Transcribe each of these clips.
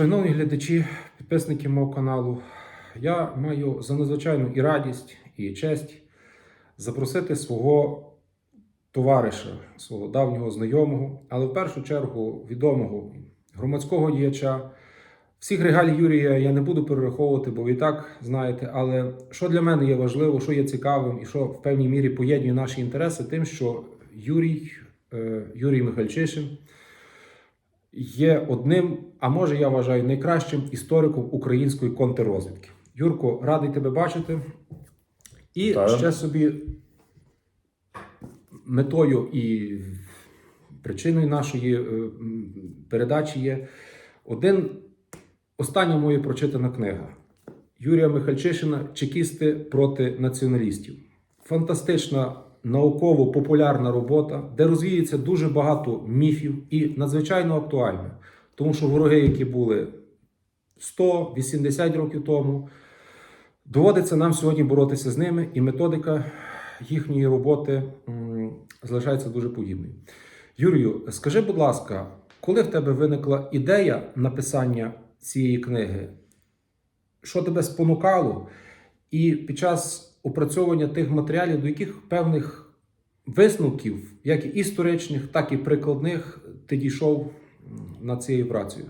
Шановні глядачі, підписники мого каналу, я маю за надзвичайну і радість, і честь запросити свого товариша, свого давнього знайомого, але в першу чергу відомого громадського діяча. Всіх регалій Юрія я не буду перераховувати, бо і так знаєте. Але що для мене є важливо, що є цікавим, і що в певній мірі поєднує наші інтереси, тим, що Юрій, е, Юрій Михальчишин є одним, а може я вважаю, найкращим істориком української контррозвідки. Юрко, радий тебе бачити. І Вітаю. ще собі метою і причиною нашої е, передачі є один остання моя прочитана книга Юрія Михальчишина Чекісти проти націоналістів. Фантастична науково-популярна робота, де розвіється дуже багато міфів і надзвичайно актуальна. Тому що вороги, які були 100-80 років тому, доводиться нам сьогодні боротися з ними, і методика їхньої роботи залишається дуже подібною. Юрію, скажи, будь ласка, коли в тебе виникла ідея написання цієї книги? Що тебе спонукало? І під час опрацьовування тих матеріалів, до яких певних висновків, як і історичних, так і прикладних, ти дійшов м, над цією працею?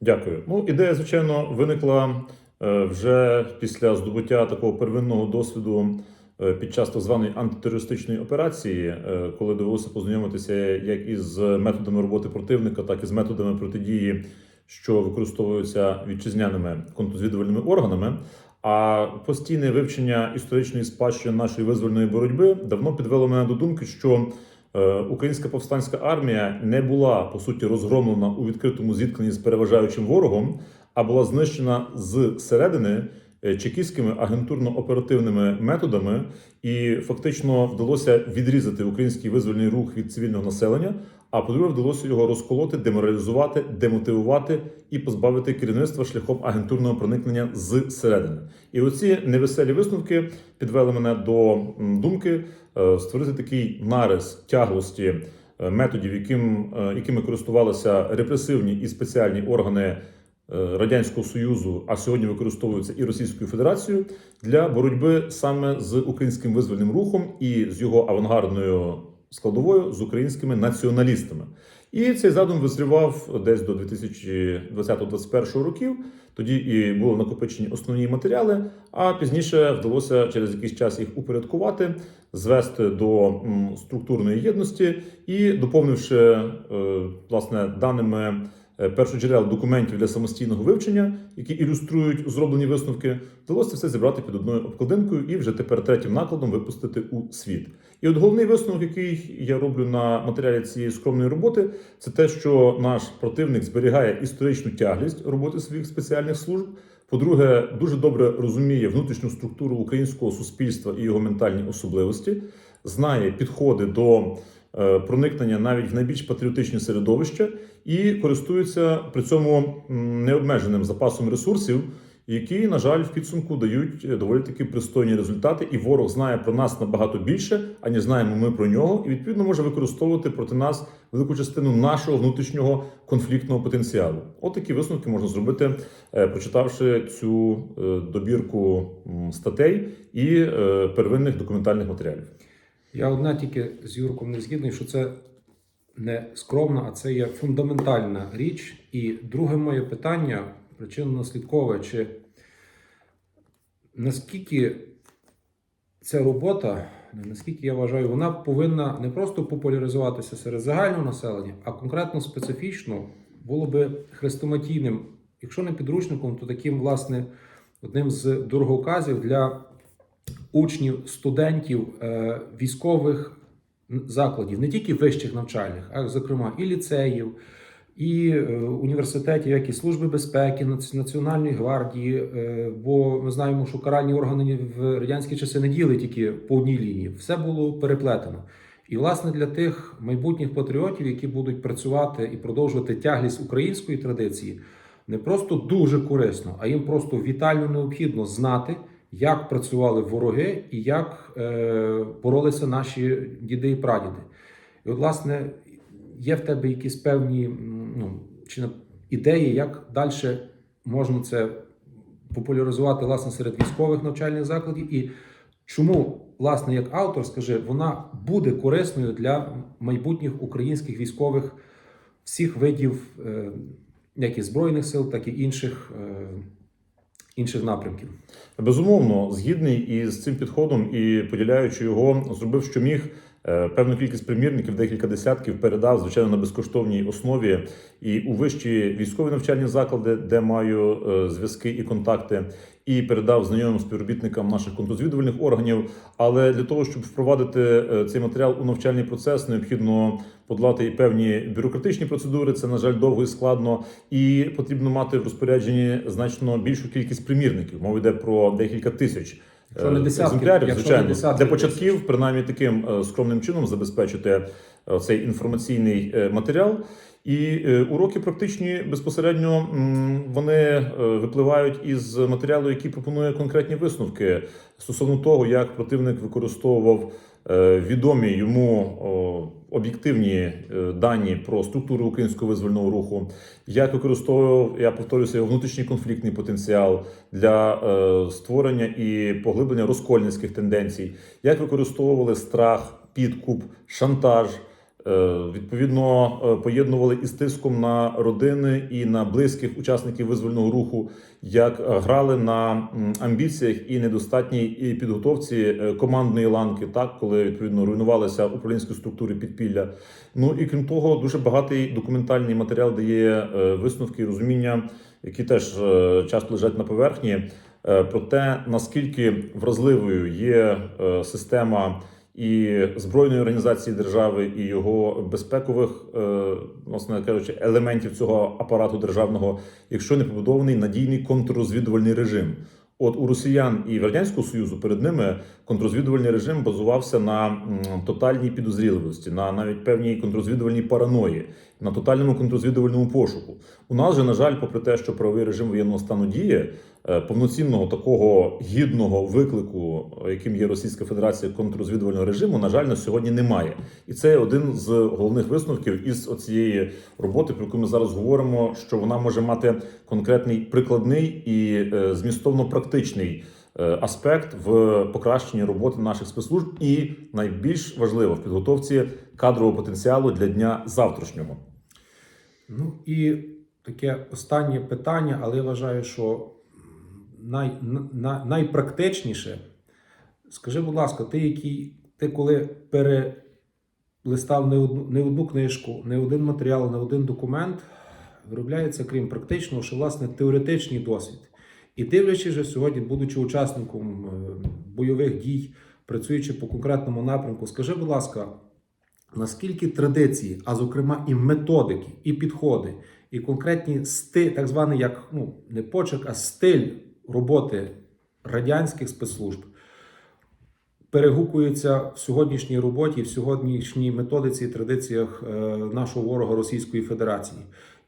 Дякую. Ну, ідея, звичайно, виникла е, вже після здобуття такого первинного досвіду е, під час так званої антитерористичної операції, е, коли довелося познайомитися як із методами роботи противника, так і з методами протидії, що використовуються вітчизняними контррозвідувальними органами. А постійне вивчення історичної спадщини нашої визвольної боротьби давно підвело мене до думки, що Е, Українська повстанська армія не була по суті розгромлена у відкритому зіткненні з переважаючим ворогом, а була знищена з середини е, чекістськими агентурно-оперативними методами, і фактично вдалося відрізати український визвольний рух від цивільного населення. А по-друге, вдалося його розколоти, деморалізувати, демотивувати і позбавити керівництва шляхом агентурного проникнення з середини. І оці невеселі висновки підвели мене до думки е, створити такий нарис тяглості е, методів, яким, е, якими користувалися репресивні і спеціальні органи Радянського Союзу, а сьогодні використовуються і Російською Федерацією для боротьби саме з українським визвольним рухом і з його авангардною складовою з українськими націоналістами. І цей задум визрівав десь до 2020-2021 років. Тоді і були накопичені основні матеріали, а пізніше вдалося через якийсь час їх упорядкувати, звести до структурної єдності і доповнивши е, власне даними е, першоджерел документів для самостійного вивчення, які ілюструють зроблені висновки, вдалося все зібрати під одною обкладинкою і вже тепер третім накладом випустити у світ. І от головний висновок, який я роблю на матеріалі цієї скромної роботи, це те, що наш противник зберігає історичну тяглість роботи своїх спеціальних служб. По-друге, дуже добре розуміє внутрішню структуру українського суспільства і його ментальні особливості, знає підходи до е, проникнення навіть в найбільш патріотичні середовища і користується при цьому необмеженим запасом ресурсів, які, на жаль, в підсумку дають е, доволі таки пристойні результати, і ворог знає про нас набагато більше, аніж знаємо ми про нього, і відповідно може використовувати проти нас велику частину нашого внутрішнього конфліктного потенціалу. От такі висновки можна зробити, е, прочитавши цю е, добірку статей і первинних документальних матеріалів. Я одна тільки з Юрком не згідний, що це не скромна, а це є фундаментальна річ. І друге моє питання причинно-наслідкове, чи наскільки ця робота, наскільки я вважаю, вона повинна не просто популяризуватися серед загального населення, а конкретно специфічно було би хрестоматійним, якщо не підручником, то таким, власне, одним з дороговказів для учнів, студентів е, військових закладів, не тільки вищих навчальних, а зокрема і ліцеїв, і е, університетів, як і Служби безпеки, Національної гвардії. е, Бо ми знаємо, що каральні органи в радянські часи не діяли тільки по одній лінії, все було переплетено. І, власне, для тих майбутніх патріотів, які будуть працювати і продовжувати тяглість української традиції, не просто дуже корисно, а їм просто вітально необхідно знати, як працювали вороги і як е, боролися наші діди і прадіди. І, от, власне, є в тебе якісь певні ну, чи ідеї, як далі можна це популяризувати власне серед військових навчальних закладів? І чому, власне, як автор, скажи, вона буде корисною для майбутніх українських військових всіх видів, е, як і збройних сил, так і інших, е, інших напрямків? Безумовно, згідний із цим підходом і поділяючи його, зробив, що міг. Е, Певну кількість примірників, декілька десятків, передав звичайно на безкоштовній основі і у вищі військові навчальні заклади, де маю е, зв'язки і контакти, і передав знайомим співробітникам наших контррозвідувальних органів. Але для того, щоб впровадити е, цей матеріал у навчальний процес, необхідно подолати і певні бюрократичні процедури. Це на жаль довго і складно, і потрібно мати в розпорядженні значно більшу кількість примірників. Мова йде про декілька тисяч. Якщо не е, десятки, екземплярів, якщо не звичайно, десятки для початків, принаймні таким е, скромним чином забезпечити цей інформаційний е, матеріал. І е, уроки практичні безпосередньо вони е, випливають із матеріалу, який пропонує конкретні висновки стосовно того, як противник використовував е, відомі йому об'єктивні е, дані про структуру українського визвольного руху, як використовував, я повторюся, його внутрішній конфліктний потенціал для е, створення і поглиблення розкольницьких тенденцій, як використовували страх, підкуп, шантаж. Е, Відповідно, е, поєднували із тиском на родини і на близьких учасників визвольного руху, як грали на амбіціях і недостатній підготовці е, командної ланки, так коли відповідно руйнувалися управлінські структури підпілля. Ну і крім того, дуже багатий документальний матеріал дає висновки і розуміння, які теж часто лежать на поверхні, про те наскільки вразливою є система і збройної організації держави, і його безпекових, е, власне кажучи, елементів цього апарату державного, якщо не побудований надійний контррозвідувальний режим. От у росіян і в радянського союзу перед ними контррозвідувальний режим базувався на тотальній підозріливості, на навіть певній контррозвідувальній параної, на тотальному контррозвідувальному пошуку. У нас же, на жаль, попри те, що правовий режим воєнного стану діє, повноцінного такого гідного виклику, е, яким є Російська Федерація контррозвідувального режиму, на жаль, на сьогодні немає. І це один з головних висновків із оцієї роботи, про яку ми зараз говоримо, що вона може мати конкретний прикладний і е, змістовно практичний е, аспект в покращенні роботи наших спецслужб, і найбільш важливо в підготовці кадрового потенціалу для дня завтрашнього. Ну і таке останнє питання, але я вважаю, що най, на, найпрактичніше. Скажи, будь ласка, ти який, ти коли перелистав не одну, не одну книжку, не один матеріал, не один документ, виробляється, крім практичного, що власне теоретичний досвід. І дивлячись же сьогодні, будучи учасником е, бойових дій, працюючи по конкретному напрямку, скажи, будь ласка, наскільки традиції, а зокрема і методики, і підходи, і конкретні сти, так званий як ну не почерк, а стиль роботи радянських спецслужб перегукуються в сьогоднішній роботі, в сьогоднішній методиці і традиціях е, нашого ворога Російської Федерації.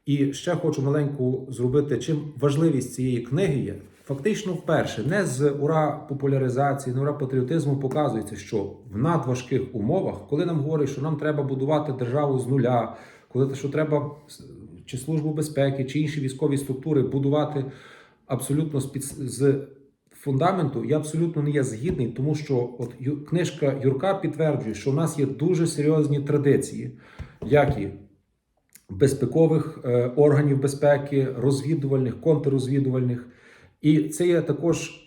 І ще хочу маленьку зробити, чим важливість цієї книги є. Фактично, вперше не з ура популяризації, не ура патріотизму показується, що в надважких умовах, коли нам говорять, що нам треба будувати державу з нуля, коли що треба чи службу безпеки, чи інші військові структури будувати абсолютно з, під, з фундаменту, я абсолютно не є згідний, тому що от книжка Юрка підтверджує, що в нас є дуже серйозні традиції, як і безпекових е, органів безпеки, розвідувальних, контррозвідувальних. І це є також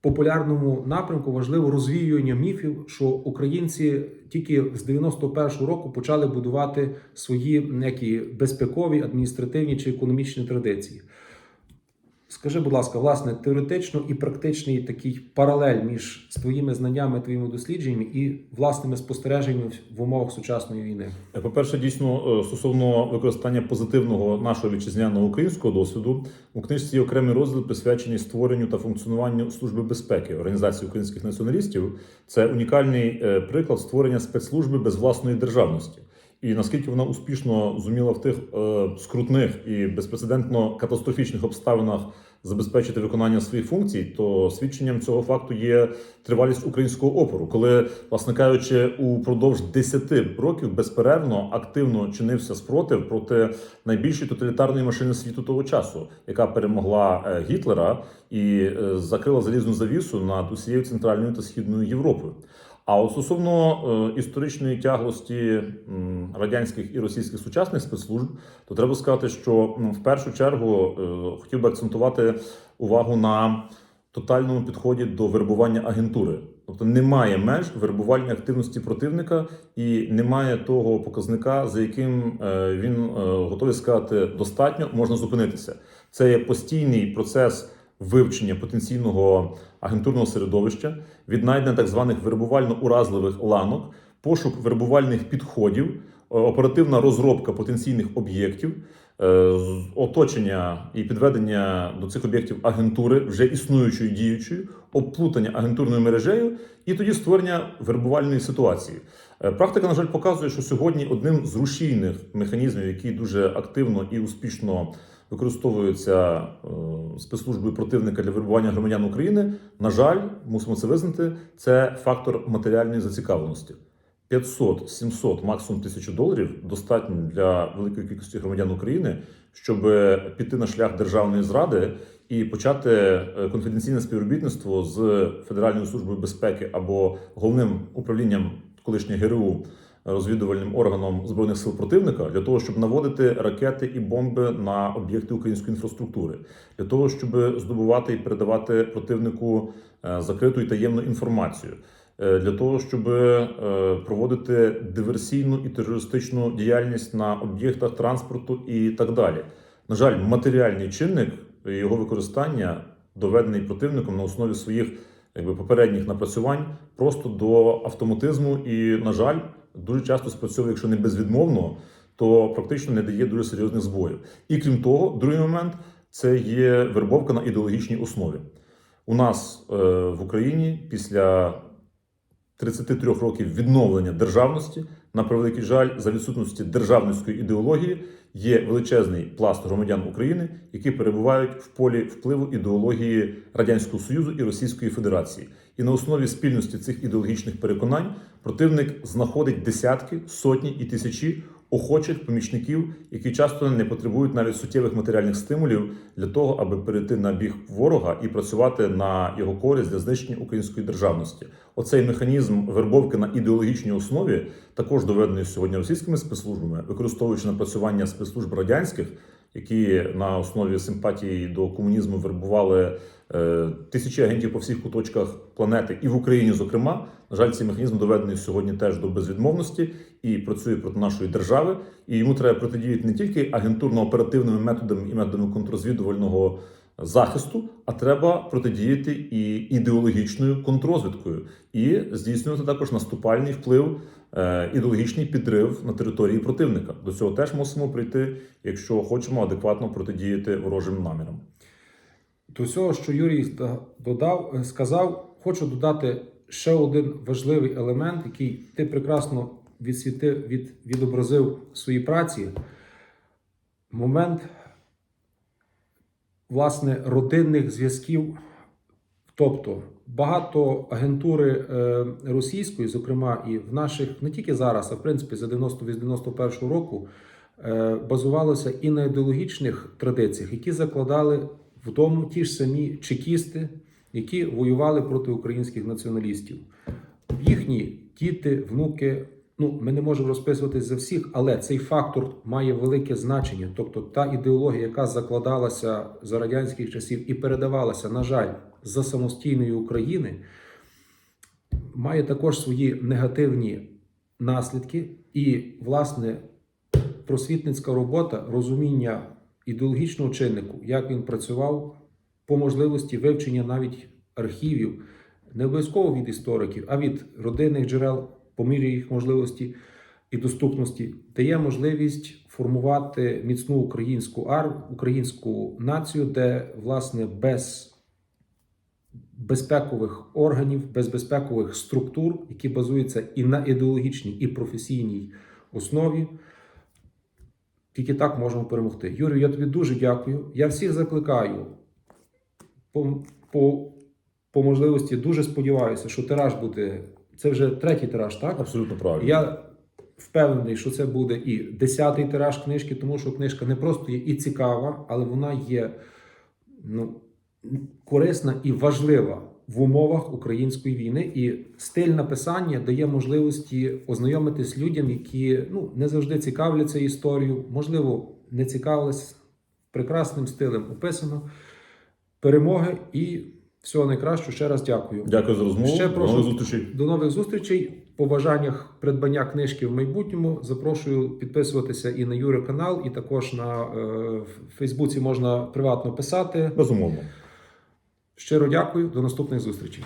популярному напрямку важливо розвіювання міфів, що українці тільки з 91-го року почали будувати свої які безпекові, адміністративні чи економічні традиції. Скажи, будь ласка, власне, теоретично і практичний такий паралель між твоїми знаннями, твоїми дослідженнями і власними спостереженнями в умовах сучасної війни. По-перше, дійсно, е, стосовно використання позитивного нашого вітчизняного українського досвіду, у книжці є окремий розділ присвячений створенню та функціонуванню Служби безпеки Організації українських націоналістів. Це унікальний е, приклад створення спецслужби без власної державності. І наскільки вона успішно зуміла в тих е, скрутних і безпрецедентно катастрофічних обставинах забезпечити виконання своїх функцій, то свідченням цього факту є тривалість українського опору, коли, власне кажучи, упродовж 10 років безперервно активно чинився спротив проти найбільшої тоталітарної машини світу того часу, яка перемогла е, Гітлера і е, закрила залізну завісу над усією центральною та східною Європою. А от стосовно е, історичної тяглості радянських і російських сучасних спецслужб, то треба сказати, що в першу чергу е, хотів би акцентувати увагу на тотальному підході до вербування агентури. Тобто немає меж вербувальної активності противника і немає того показника, за яким е, він готовий сказати достатньо, можна зупинитися. Це є постійний процес вивчення потенційного агентурного середовища, віднайдення так званих вербувально-уразливих ланок, пошук вербувальних підходів, е, оперативна розробка потенційних об'єктів, е, оточення і підведення до цих об'єктів агентури вже існуючої діючої, обплутання агентурною мережею, і тоді створення вербувальної ситуації. Е, Практика, на жаль, показує, що сьогодні одним з рушійних механізмів, який дуже активно і успішно використовується е, спецслужбою противника для вербування громадян України, на жаль, мусимо це визнати, це фактор матеріальної зацікавленості. 500, 700, максимум 1000 доларів достатньо для великої кількості громадян України, щоб піти на шлях державної зради і почати е, конфіденційне співробітництво з Федеральною службою безпеки або головним управлінням колишнього ГРУ розвідувальним органом збройних сил противника для того, щоб наводити ракети і бомби на об'єкти української інфраструктури, для того, щоб здобувати і передавати противнику е, закриту і таємну інформацію. е, Для того щоб е, проводити диверсійну і терористичну діяльність на об'єктах транспорту і так далі. На жаль, матеріальний чинник його використання доведений противником на основі своїх якби попередніх напрацювань просто до автоматизму і, на жаль, дуже часто спрацьовує, якщо не безвідмовно, то практично не дає дуже серйозних збоїв. І крім того, другий момент це є вербовка на ідеологічній основі. У нас е, в Україні після 33 років відновлення державності, на превеликий жаль, за відсутності державницької ідеології, є величезний пласт громадян України, які перебувають в полі впливу ідеології Радянського Союзу і Російської Федерації. І на основі спільності цих ідеологічних переконань противник знаходить десятки, сотні і тисячі охочих помічників, які часто не потребують навіть суттєвих матеріальних стимулів для того, аби перейти на біг ворога і працювати на його користь для знищення української державності. Оцей механізм вербовки на ідеологічній основі також доведений сьогодні російськими спецслужбами, використовуючи напрацювання спецслужб радянських, які на основі симпатії до комунізму вербували е, тисячі агентів по всіх куточках планети і в Україні, зокрема. На жаль, цей механізм доведений сьогодні теж до безвідмовності і працює проти нашої держави. І йому треба протидіяти не тільки агентурно-оперативними методами і методами контррозвідувального захисту, а треба протидіяти і ідеологічною контррозвідкою, і здійснювати також наступальний вплив, ідеологічний підрив на території противника. До цього теж мусимо прийти, якщо хочемо адекватно протидіяти ворожим намірам. До всього, що Юрій додав, е, сказав, хочу додати ще один важливий елемент, який ти прекрасно відсвітив, від, відобразив в своїй праці. Момент власне родинних зв'язків. Тобто багато агентури е, російської, зокрема і в наших, не тільки зараз, а в принципі за 90-91 року, е, базувалося і на ідеологічних традиціях, які закладали в тому ті ж самі чекісти, які воювали проти українських націоналістів. Їхні діти, внуки. Ну, ми не можемо розписуватись за всіх, але цей фактор має велике значення. Тобто, та ідеологія, яка закладалася за радянських часів і передавалася, на жаль, за самостійної України, має також свої негативні наслідки. І, власне, просвітницька робота, розуміння ідеологічного чиннику, як він працював, по можливості вивчення навіть архівів, не обов'язково від істориків, а від родинних джерел, по мірі їх можливості і доступності, дає можливість формувати міцну українську ар, українську націю, де власне без безпекових органів, без безпекових структур, які базуються і на ідеологічній, і професійній основі. Тільки так можемо перемогти. Юрію, я тобі дуже дякую. Я всіх закликаю по, по, по можливості дуже сподіваюся, що тираж буде. Це вже третій тираж, так? Абсолютно правильно. Я впевнений, що це буде і десятий тираж книжки, тому що книжка не просто є і цікава, але вона є ну, корисна і важлива в умовах української війни. І стиль написання дає можливості ознайомитись людям, які ну, не завжди цікавляться історією, можливо, не цікавились прекрасним стилем описано. Перемоги і всього найкращого. Ще раз дякую. Дякую за розмову. Ще До нових зустрічей. До нових зустрічей. По бажаннях придбання книжки в майбутньому запрошую підписуватися і на Юри канал, і також на е, Фейсбуці можна приватно писати. Безумовно. Щиро дякую. До наступних зустрічей.